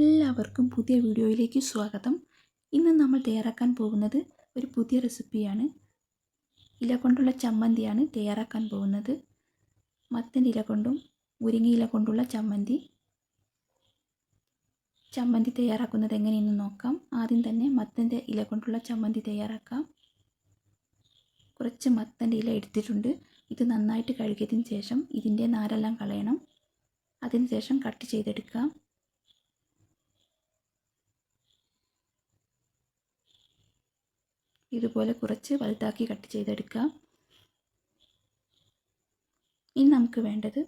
എല്ലാവർക്കും പുതിയ വീഡിയോയിലേക്ക് സ്വാഗതം. ഇന്ന് നമ്മൾ തയ്യാറാക്കാൻ പോകുന്നത് ഒരു പുതിയ റെസിപ്പിയാണ്. ഇല കൊണ്ടുള്ള ചമ്മന്തിയാണ് തയ്യാറാക്കാൻ പോകുന്നത്. മത്തന്റെ ഇല കൊണ്ടും മുരിങ്ങയില കൊണ്ടുള്ള ചമ്മന്തി. ചമ്മന്തി തയ്യാറാക്കുന്നത് എങ്ങനെയെന്ന് നോക്കാം. ആദ്യം തന്നെ മത്തന്റെ ഇല കൊണ്ടുള്ള ചമ്മന്തി തയ്യാറാക്കാം. കുറച്ച് മത്തന്റെ ഇല എടുത്തിട്ടുണ്ട്. ഇത് നന്നായിട്ട് കഴുകിയതിന് ശേഷം ഇതിന്റെ നാരെല്ലാം കളയണം. അതിനുശേഷം കട്ട് ചെയ്തെടുക്കാം. ഇതുപോലെ കുറച്ച് വലുതാക്കി കട്ട് ചെയ്തെടുക്കാം. ഇനി നമുക്ക് വേണ്ടത്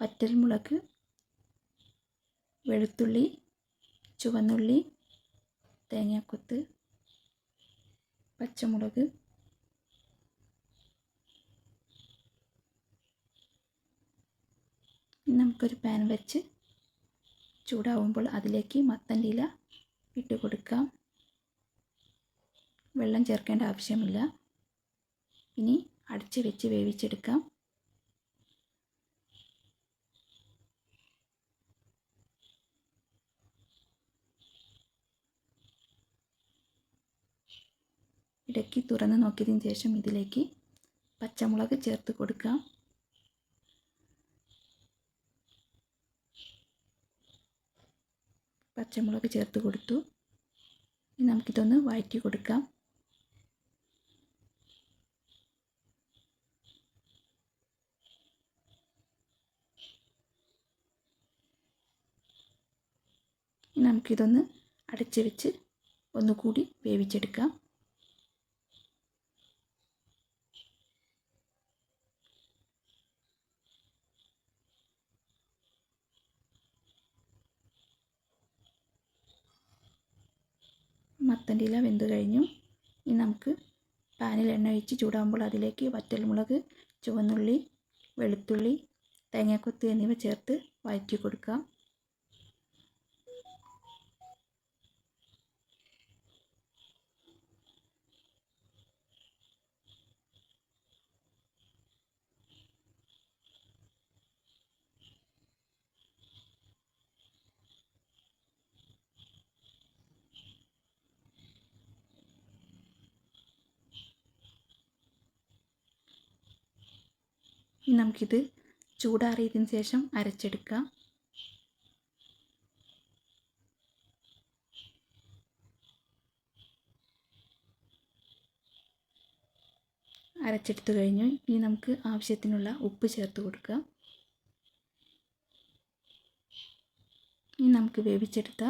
വറ്റൽമുളക് വെളുത്തുള്ളി ചുവന്നുള്ളി തേങ്ങാക്കൊത്ത് പച്ചമുളക് നമുക്കൊരു പാൻ വെച്ച് ചൂടാവുമ്പോൾ അതിലേക്ക് മത്തന്റെ ഇല ഇട്ട് കൊടുക്കാം. വെള്ളം ചേർക്കേണ്ട ആവശ്യമില്ല. ഇനി അടച്ച് വെച്ച് വേവിച്ചെടുക്കാം. ഇടയ്ക്ക് തുറന്ന് നോക്കിയതിന് ശേഷം ഇതിലേക്ക് പച്ചമുളക് ചേർത്ത് കൊടുക്കാം. പച്ചമുളക് ചേർത്ത് കൊടുത്തു. ഇനി നമുക്കിതൊന്ന് വഴറ്റി കൊടുക്കാം ഇനി നമുക്കിതൊന്ന് അടച്ച് വെച്ച് ഒന്നുകൂടി വേവിച്ചെടുക്കാം. മത്തന്റെ ഇല വെന്ത് കഴിഞ്ഞു. ഇനി നമുക്ക് പാനിൽ എണ്ണ ഒഴിച്ച് ചൂടാകുമ്പോൾ അതിലേക്ക് വറ്റൽമുളക് ചുവന്നുള്ളി വെളുത്തുള്ളി തേങ്ങാക്കൊത്ത് എന്നിവ ചേർത്ത് വഴറ്റി കൊടുക്കാം. ഇനി നമുക്കിത് ചൂടാറിയതിന് ശേഷം അരച്ചെടുക്കാം. അരച്ചെടുത്തു കഴിഞ്ഞു. ഇനി നമുക്ക് ആവശ്യത്തിനുള്ള ഉപ്പ് ചേർത്ത് കൊടുക്കാം. ഇനി നമുക്ക് വേവിച്ചെടുത്ത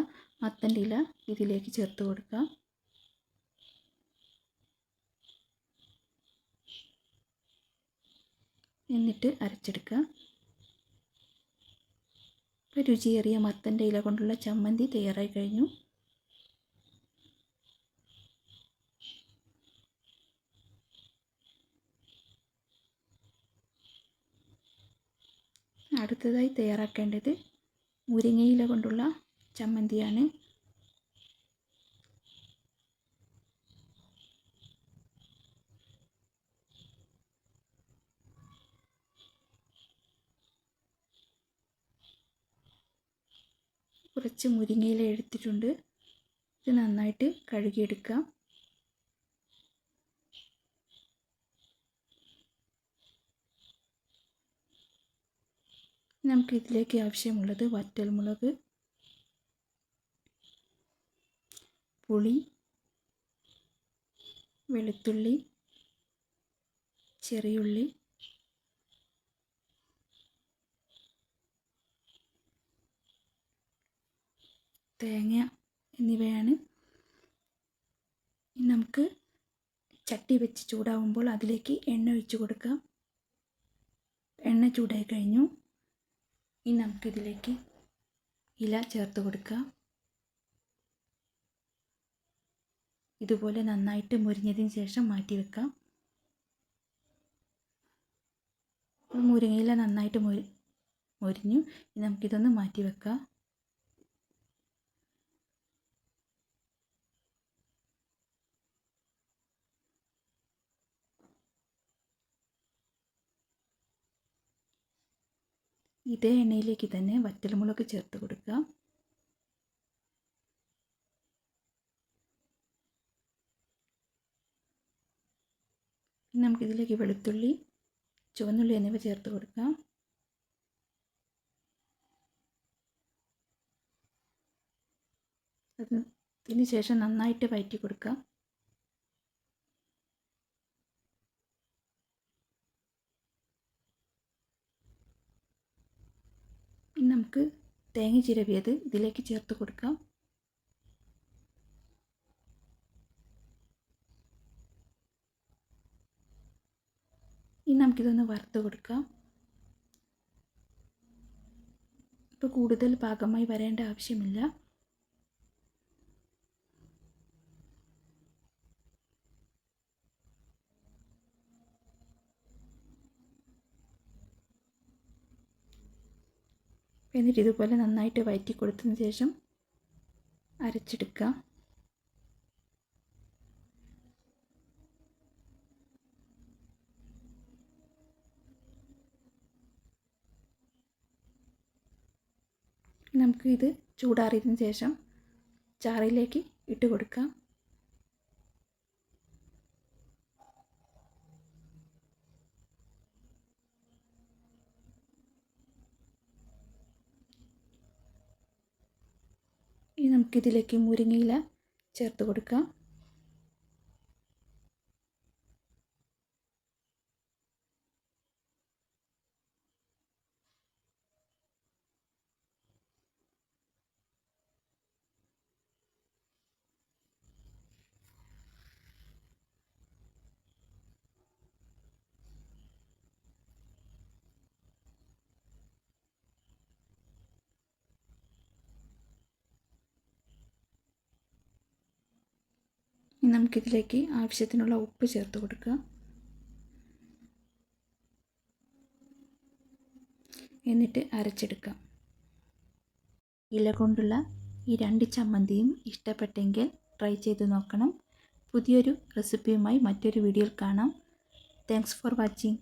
മത്തന്റെ ഇല ഇതിലേക്ക് ചേർത്ത് കൊടുക്കാം. എന്നിട്ട് അരച്ചെടുക്കുക. ഇപ്പോൾ രുചിയേറിയ മത്തന്റെ ഇല കൊണ്ടുള്ള ചമ്മന്തി തയ്യാറായി കഴിഞ്ഞു. അടുത്തതായി തയ്യാറാക്കേണ്ടത് മുരിങ്ങയില കൊണ്ടുള്ള ചമ്മന്തിയാണ്. കുറച്ച് മുരിങ്ങയില എടുത്തിട്ടുണ്ട്. ഇത് നന്നായിട്ട് കഴുകിയെടുക്കാം. നമുക്ക് ഇതിലേക്ക് ആവശ്യമുള്ളത് വറ്റൽമുളക് പുളി വെളുത്തുള്ളി ചെറിയുള്ളി തേങ്ങ എന്നിവയാണ്. നമുക്ക് ചട്ടി വെച്ച് ചൂടാവുമ്പോൾ അതിലേക്ക് എണ്ണ ഒഴിച്ചു കൊടുക്കാം. എണ്ണ ചൂടായി കഴിഞ്ഞു. ഇനി നമുക്കിതിലേക്ക് ഇല ചേർത്ത് കൊടുക്കാം. ഇതുപോലെ നന്നായിട്ട് മുരിഞ്ഞതിന് ശേഷം മാറ്റി വെക്കാം. മുരിങ്ങയില നന്നായിട്ട് മുരി മുരിഞ്ഞു. നമുക്കിതൊന്ന് മാറ്റി വെക്കാം. ഇതേ എണ്ണയിലേക്ക് തന്നെ വറ്റൽമുളക് ചേർത്ത് കൊടുക്കുക. നമുക്കിതിലേക്ക് വെളുത്തുള്ളി ചുവന്നുള്ളി എന്നിവ ചേർത്ത് കൊടുക്കാം അതിന് ശേഷം നന്നായിട്ട് വയറ്റി കൊടുക്കാം നമുക്ക് തേങ്ങ ചിരവിയത് ഇതിലേക്ക് ചേർത്ത് കൊടുക്കാം. ഇനി നമുക്കിതൊന്ന് വറുത്ത് കൊടുക്കാം. ഇപ്പോൾ കൂടുതൽ പാകമായി വരേണ്ട ആവശ്യമില്ല. എന്നിട്ട് ഇതുപോലെ നന്നായിട്ട് വയറ്റി കൊടുത്തതിന് ശേഷം അരച്ചെടുക്കുക. നമുക്ക് ഇത് ചൂടാറിയതിന് ശേഷം ചാറിലേക്ക് ഇട്ട് കൊടുക്കാം ഇനി നമുക്കിതിലേക്ക് മുരിങ്ങയില ചേർത്ത് കൊടുക്കാം. നമുക്കിതിലേക്ക് ആവശ്യത്തിനുള്ള ഉപ്പ് ചേർത്ത് കൊടുക്കുക. എന്നിട്ട് അരച്ചെടുക്കാം. ഇല കൊണ്ടുള്ള ഈ രണ്ട് ചമ്മന്തിയും ഇഷ്ടപ്പെട്ടെങ്കിൽ ട്രൈ ചെയ്ത് നോക്കണം. പുതിയൊരു റെസിപ്പിയുമായി മറ്റൊരു വീഡിയോയിൽ കാണാം. Thanks for watching